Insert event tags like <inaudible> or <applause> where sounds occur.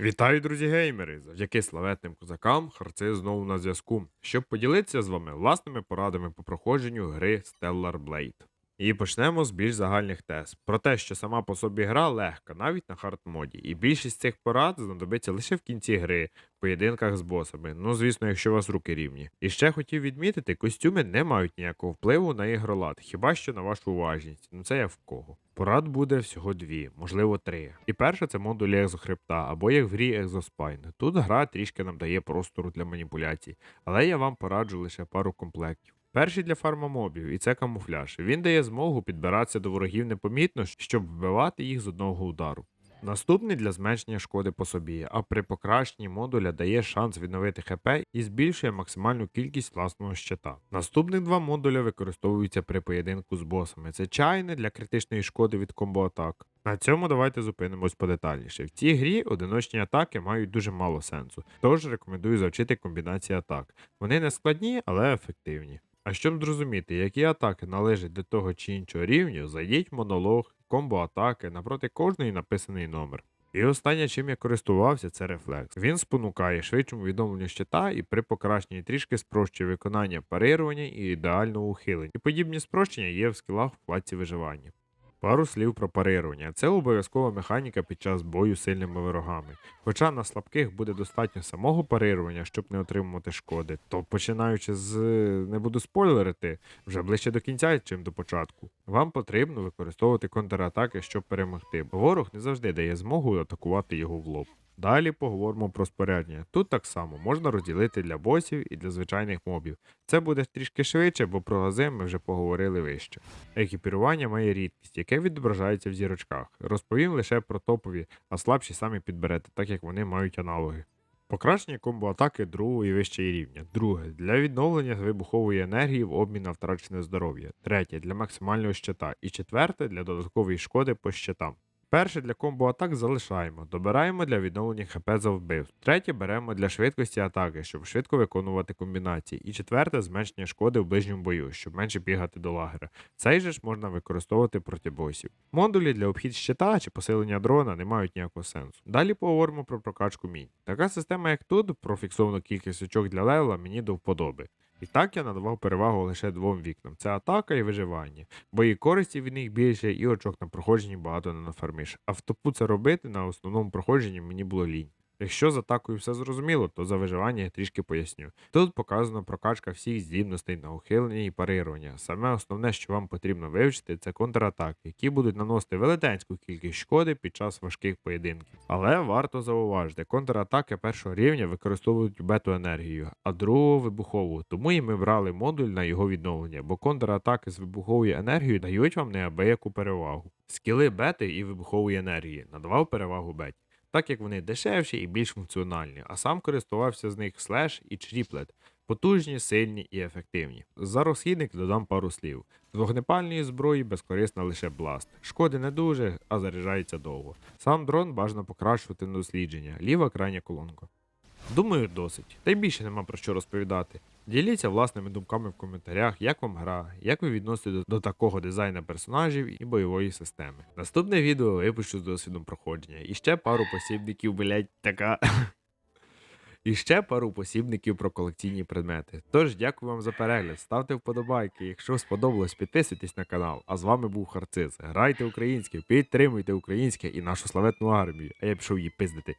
Вітаю, друзі геймери! Завдяки славетним козакам Харци знову на зв'язку, щоб поділитися з вами власними порадами по проходженню гри Stellar Blade. І почнемо з більш загальних тез про те, що сама по собі гра легка, навіть на хард моді, і більшість цих порад знадобиться лише в кінці гри, в поєдинках з босами. Ну звісно, якщо у вас руки рівні. І ще хотів відмітити, костюми не мають ніякого впливу на ігролад, хіба що на вашу уважність. Ну це я в кого. Порад буде всього дві, можливо, три. І перше це модуль екзохребта, або як в грі Екзоспайн. Тут гра трішки нам дає простору для маніпуляцій, але я вам пораджу лише пару комплектів. Перший для фармомобів, і це камуфляж. Він дає змогу підбиратися до ворогів непомітно, щоб вбивати їх з одного удару. Наступний для зменшення шкоди по собі, а при покращенні модуля дає шанс відновити ХП і збільшує максимальну кількість власного щита. Наступних два модуля використовуються при поєдинку з босами. Це чайне для критичної шкоди від комбо-атак. На цьому давайте зупинимось подетальніше. В цій грі одиночні атаки мають дуже мало сенсу, тож рекомендую завчити комбінації атак. Вони не складні, але ефективні. А щоб зрозуміти, які атаки належать до того чи іншого рівню, зайдіть в монолог, комбо-атаки, напроти кожної написаний номер. І останнє, чим я користувався, це рефлекс. Він спонукає швидшому відомленню щита і при покращенні трішки спрощує виконання парирування і ідеального ухилення. І подібні спрощення є в скілах в платці виживання. Пару слів про парирування. Це обов'язкова механіка під час бою з сильними ворогами. Хоча на слабких буде достатньо самого парирування, щоб не отримувати шкоди, то починаючи з не буду спойлерити, вже ближче до кінця, чим до початку. Вам потрібно використовувати контратаки, щоб перемогти, ворог не завжди дає змогу атакувати його в лоб. Далі поговоримо про спорядження. Тут так само можна розділити для босів і для звичайних мобів. Це буде трішки швидше, бо про гази ми вже поговорили вище. Екіпірування має рідкість, яке відображається в зірочках. Розповім лише про топові, а слабші самі підберете, так як вони мають аналоги. Покращення комбо-атаки другого і вищого рівня. Друге для відновлення вибухової енергії в обмін на втрачене здоров'я. Третє для максимального щита. І четверте для додаткової шкоди по щитам. Перше для комбо-атак залишаємо, добираємо для відновлення ХП за вбивств. Третє беремо для швидкості атаки, щоб швидко виконувати комбінації. І четверте зменшення шкоди в ближньому бою, щоб менше бігати до лагера. Цей же ж можна використовувати проти босів. Модулі для обхід щита чи посилення дрона не мають ніякого сенсу. Далі поговоримо про прокачку мінь. Така система, як тут, про фіксовану кількість очок для левела мені до вподоби. І так я надавав перевагу лише двом вікнам: це атака і виживання, бо і користі від них більше, і очок на проходженні багато не нафармиш. А в топу це робити на основному проходженні мені було лінь. Якщо з атакою все зрозуміло, то за виживання я трішки поясню. Тут показано прокачка всіх здібностей на ухилення і парирування. Саме основне, що вам потрібно вивчити, це контратаки, які будуть наносити велетенську кількість шкоди під час важких поєдинків. Але варто зауважити, контратаки першого рівня використовують бету енергію, а другого вибухову. Тому і ми брали модуль на його відновлення, бо контратаки з вибуховою енергією дають вам неабияку перевагу. Скіли бети і вибухової енергії надавав перевагу беті так як вони дешевші і більш функціональні, а сам користувався з них слеш і чріплет, потужні, сильні і ефективні. За розхідник додам пару слів. З вогнепальної зброї безкорисна лише бласт. Шкоди не дуже, а заряджається довго. Сам дрон бажано покращувати на дослідження, ліва крайня колонка. Думаю, досить. Та й більше нема про що розповідати. Діліться власними думками в коментарях, як вам гра, як ви відносите до, такого дизайну персонажів і бойової системи. Наступне відео випущу з досвідом проходження. І ще пару посібників, блять, така. <laughs> І ще пару посібників про колекційні предмети. Тож дякую вам за перегляд, ставте вподобайки. Якщо сподобалось, підписуйтесь на канал. А з вами був Харциз. Грайте українське, підтримуйте українське і нашу славетну армію. А я пішов її пиздити.